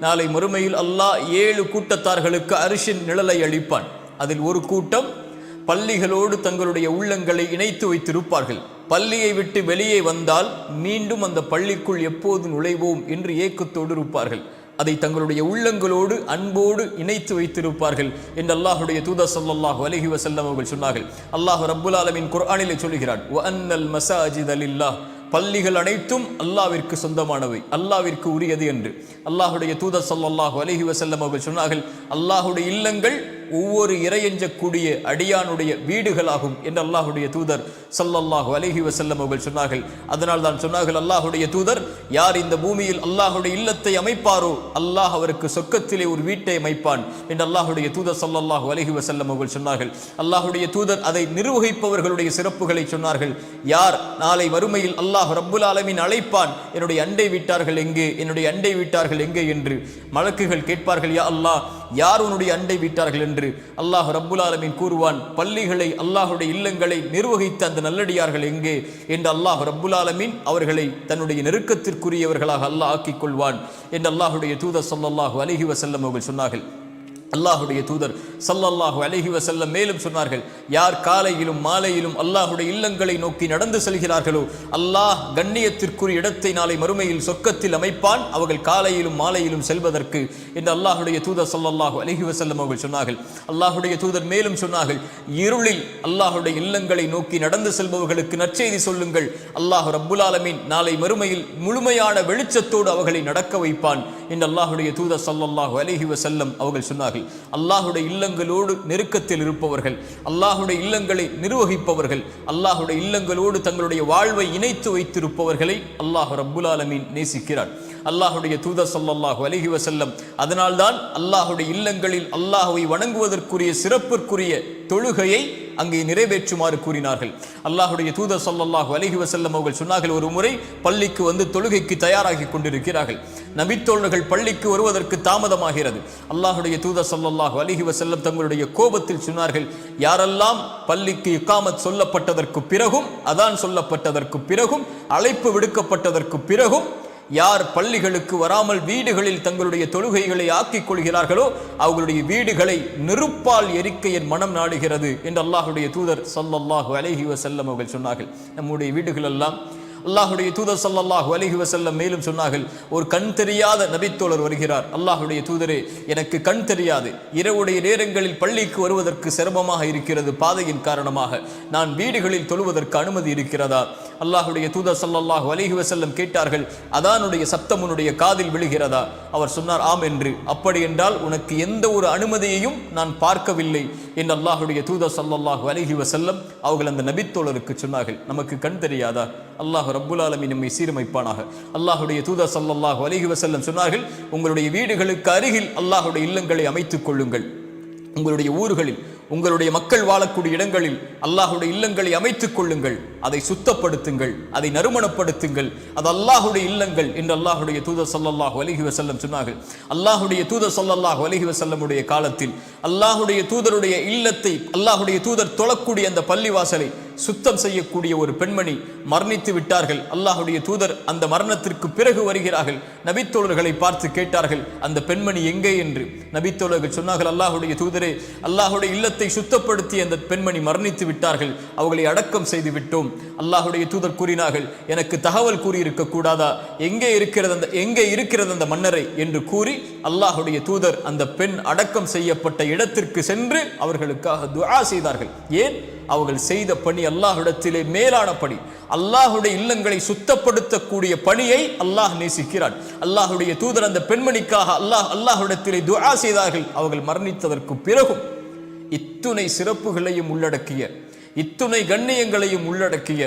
நாளை மறுமையில் அல்லாஹ் ஏழு கூட்டத்தார்களுக்கு அரிசின் நிழலை அளிப்பான். அதில் ஒரு கூட்டம் பள்ளிகளோடு தங்களுடைய உள்ளங்களை இணைத்து வைத்திருப்பார்கள். பள்ளியை விட்டு வெளியே வந்தால் மீண்டும் அந்த பள்ளிக்குள் எப்போது நுழைவோம் என்று ஏக்கத்தோடு இருப்பார்கள். அதை தங்களுடைய உள்ளங்களோடு அன்போடு இணைத்து வைத்திருப்பார்கள் என்று அல்லாஹுடைய தூத சொல்லாஹு அலஹி வசல்லம் அவர்கள் சொன்னார்கள். அல்லாஹ் ரப்புல் ஆலமீன் குர்ஆனிலே சொல்கிறான் பள்ளிகள் அனைத்தும் அல்லாவிற்கு சொந்தமானவை அல்லாவிற்கு உரியது என்று. அல்லாஹுடைய தூதர் ஸல்லல்லாஹு அலைஹி வசல்லம் அவர்கள் சொன்னார்கள் அல்லாஹுடைய இல்லங்கள் ஒவ்வொரு இறையஞ்சக்கூடிய அடியானுடைய வீடுகளாகும் என்று அல்லாஹுடைய தூதர் சல்லல்லாஹு அலஹி வசல்லம் அவர்கள் சொன்னார்கள். அதனால் தான் சொன்னார்கள் அல்லாஹுடைய தூதர் யார் இந்த பூமியில் அல்லாஹுடைய இல்லத்தை அமைப்பாரோ அல்லாஹ் அவருக்கு சொர்க்கத்திலே ஒரு வீட்டை அமைப்பான். என்று அல்லாஹுடைய தூதர் சல்லல்லாஹு அலஹி வசல்லம் அவர்கள் சொன்னார்கள். அல்லாஹுடைய தூதர் அதை நிர்வகிப்பவர்களுடைய சிறப்புகளை சொன்னார்கள். யார் நாளை வறுமையில் அல்லாஹ் ரப்புல் ஆலமின் அழைப்பான்? என்னுடைய அண்டை வீட்டார்கள் எங்கே? என்னுடைய அண்டை வீட்டார்கள் எங்கே? என்று மலக்குகள் கேட்பார்கள் யா அல்லாஹ் யார் உன்னுடைய அண்டை வீட்டார்கள் என்று அல்லாஹ் ரப்புல் ஆலமீன் கூறுவான்? பள்ளிகளை அல்லாஹுடைய இல்லங்களை நிர்வகித்த அந்த நல்லடியார்கள் எங்கே? என்று அல்லாஹ் ரப்புல் ஆலமீன் அவர்களை தன்னுடைய நெருக்கத்திற்குரியவர்களாக அல்லாஹ் ஆக்கிக் கொள்வான். என்று அல்லாஹுடைய தூதர் சொல்லல்லாஹு அலைஹி வசல்லம் அவர்கள் சொன்னார்கள். அல்லாஹுடைய தூதர் சல்லல்லாஹு அலஹி வசல்லம் மேலும் சொன்னார்கள் யார் காலையிலும் மாலையிலும் அல்லாஹுடைய இல்லங்களை நோக்கி நடந்து செல்கிறார்களோ அல்லாஹ் கண்ணியத்திற்குரிய இடத்தை நாளை மறுமையில் சொர்க்கத்தில் அமைப்பான். அவர்கள் காலையிலும் மாலையிலும் செல்வதற்கு. என்று அல்லாஹுடைய தூதர் சல்லல்லாஹு அலஹி வசல்லம் அவர்கள் சொன்னார்கள். அல்லாஹுடைய தூதர் மேலும் சொன்னார்கள் இருளில் அல்லாஹுடைய இல்லங்களை நோக்கி நடந்து செல்பவர்களுக்கு நற்செய்தி சொல்லுங்கள். அல்லாஹ் ரப்புல் ஆலமீன் நாளை மறுமையில் முழுமையான வெளிச்சத்தோடு அவர்களை நடக்க வைப்பான். என்று அல்லாஹுடைய தூதர் சல்லல்லாஹு அலஹி வசல்லம் அவர்கள் சொன்னார்கள். அல்லாஹுடைய இல்லங்களோடு நெருக்கத்தில் இருப்பவர்கள். அல்லாஹுடைய இல்லங்களை நிர்வகிப்பவர்கள். அல்லாஹுடைய இல்லங்களோடு தங்களுடைய வாழ்வை இணைத்து வைத்திருப்பவர்களை அல்லாஹ் ரப்புல் ஆலமீன் நேசிக்கிறார். அல்லாஹுடைய தூதர் ஸல்லல்லாஹு அலைஹி வசல்லம் அதனால்தான் அல்லாஹுடைய இல்லங்களில் அல்லாஹுவை வணங்குவதற்குரிய சிறப்பிற்குரிய தொழுகையை அங்கே நிறைவேற்றுமாறு கூறினார்கள். அல்லாஹுடைய தூத சொல்லல்லாஹு அலஹி வசல்லம் அவர்கள் சொன்னார்கள் ஒரு முறை பள்ளிக்கு வந்து தொழுகைக்கு தயாராகி கொண்டிருக்கிறார்கள். நபித்தோழர்கள் பள்ளிக்கு வருவதற்கு தாமதமாகிறது. அல்லாஹுடைய தூதர் சொல்லல்லாஹு அலஹி வசல்லம் தங்களுடைய கோபத்தில் சொன்னார்கள் யாரெல்லாம் பள்ளிக்கு இக்காமத் சொல்லப்பட்டதற்கு பிறகும் அதான் சொல்லப்பட்டதற்கு பிறகும் அழைப்பு விடுக்கப்பட்டதற்கு பிறகும் யார் பள்ளிகளுக்கு வராமல் வீடுகளில் தங்களுடைய தொழுகைகளை ஆக்கிக் கொள்கிறார்களோ அவர்களுடைய வீடுகளை நெருப்பால் எரிக்க என் மனம் நாடுகிறது என்று அல்லாஹுடைய தூதர் சல்லல்லாஹு அலஹி வசல்லம் அவர்கள் சொன்னார்கள். நம்முடைய வீடுகளெல்லாம் எல்லாம் அல்லாஹுடைய தூதர் சல்லாஹூ அலிஹி வசல்லம் மேலும் சொன்னார்கள் ஒரு கண் தெரியாத நபித்தோழர் வருகிறார். அல்லாஹுடைய தூதரே எனக்கு கண் தெரியாது. இரவுடைய நேரங்களில் பள்ளிக்கு வருவதற்கு சிரமமாக இருக்கிறது பாதையின் காரணமாக. நான் வீடுகளில் தொழுவதற்கு அனுமதி இருக்கிறதா? அல்லாஹுடைய தூதர் சல்லாஹூ அலிஹி வசல்லம் கேட்டார்கள் அதானுடைய சப்தம் உன்னுடைய காதில் விழுகிறதா? அவர் சொன்னார் ஆம் என்று. அப்படி என்றால் உனக்கு எந்த ஒரு அனுமதியையும் நான் பார்க்கவில்லை. என்று அல்லாஹுடைய தூதர் சல்லாஹூ அலிஹி வசல்லம் அவர்கள் அந்த நபித்தோழருக்கு சொன்னார்கள் நமக்கு கண் தெரியாதா? அல்லாஹ் ரப்புல் ஆலமீன் நம்மை சீரமைப்பானாக. அல்லாஹுடைய தூதர் சல்லாஹு அலிஹி வசல்லம் சொன்னார்கள் உங்களுடைய வீடுகளுக்கு அருகில் அல்லாஹுடைய இல்லங்களை அமைத்துக் கொள்ளுங்கள். உங்களுடைய ஊர்களில் உங்களுடைய மக்கள் வாழக்கூடிய இடங்களில் அல்லாஹுடைய இல்லங்களை அமைத்துக் கொள்ளுங்கள். அதை சுத்தப்படுத்துங்கள் அதை நறுமணப்படுத்துங்கள். அது அல்லாஹுடைய இல்லங்கள் என்று அல்லாஹுடைய தூதர் ஸல்லல்லாஹு அலைஹி வசல்லம் சொன்னார்கள். அல்லாஹுடைய தூதர் ஸல்லல்லாஹு அலைஹி வசல்லமுடைய காலத்தில் அல்லாஹுடைய தூதருடைய இல்லத்தை அல்லாஹுடைய தூதர் தொழக்கூடிய அந்த பள்ளிவாசலை சுத்தம் செய்யக்கூடிய ஒரு பெண்மணி மரணித்து விட்டார்கள். அல்லாஹுடைய தூதர் அந்த மரணத்திற்கு பிறகு வருகிறார்கள். நபித்தோழர்களை பார்த்து கேட்டார்கள் அந்த பெண்மணி எங்கே? என்று. நபித்தோழர்கள் சொன்னார்கள் அல்லாஹுடைய தூதரே அல்லாஹுடைய இல்லத்தை சுத்தப்படுத்தி அந்த பெண்மணி மரணித்து விட்டார்கள். அவர்களை அடக்கம் செய்து விட்டோம். அல்லாஹுடைய தூதர் கூறினார்கள் எனக்கு தகவல் கூறியிருக்க கூடாதா? எங்கே இருக்கிறது அந்த எங்கே இருக்கிறது அந்த மன்னரை? என்று கூறி அல்லாஹுடைய தூதர் அந்த பெண் அடக்கம் செய்யப்பட்ட இடத்திற்கு சென்று அவர்களுக்காக துஆ செய்தார்கள். ஏன்? அவர்கள் செய்த பணி அல்லாஹ்விடத்திலே மேலான பணி. அல்லாஹுடைய இல்லங்களை சுத்தப்படுத்தக்கூடிய பணியை அல்லாஹ் நேசிக்கிறான். அல்லாஹுடைய தூதர் அந்த பெண்மணிக்காக அல்லாஹ் அல்லாஹுடத்திலே துஆ செய்தார்கள். அவர்கள் மரணித்ததற்கு பிறகும் இத்துணை சிறப்புகளையும் உள்ளடக்கிய இத்துணை கண்ணியங்களையும் உள்ளடக்கிய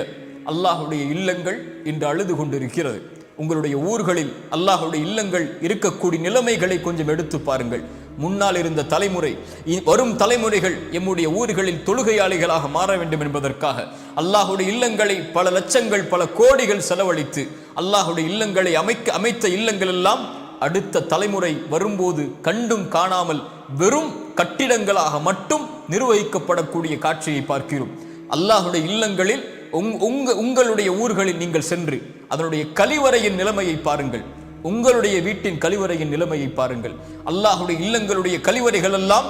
அல்லாஹுடைய இல்லங்கள் இன்று அழுது கொண்டிருக்கிறது. உங்களுடைய ஊர்களில் அல்லாஹுடைய இல்லங்கள் இருக்கக்கூடிய நிலைமைகளை கொஞ்சம் எடுத்து பாருங்கள். முன்னால் இருந்த தலைமுறை வரும் தலைமுறைகள் எம்முடைய ஊர்களில் தொழுகையாளிகளாக மாற வேண்டும் என்பதற்காக அல்லாஹுடைய இல்லங்களை பல லட்சங்கள் பல கோடிகள் செலவழித்து அல்லாஹுடைய இல்லங்களை அமைக்க அமைத்த இல்லங்கள் எல்லாம் அடுத்த தலைமுறை வரும்போது கண்டும் காணாமல் வெறும் கட்டிடங்களாக மட்டும் நிர்வகிக்கப்படக்கூடிய காட்சியை பார்க்கிறோம். அல்லாஹுடைய இல்லங்களில் உங்- உங்க உங்களுடைய ஊர்களில் நீங்கள் சென்று அதனுடைய கழிவறையின் நிலைமையை பாருங்கள். உங்களுடைய வீட்டின் கழிவறையின் நிலைமையை பாருங்கள். அல்லாஹுடைய இல்லங்களுடைய கழிவறைகள் எல்லாம்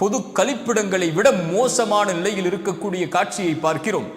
பொது கழிப்பிடங்களை விட மோசமான நிலையில் இருக்கக்கூடிய காட்சியை பார்க்கிறோம்.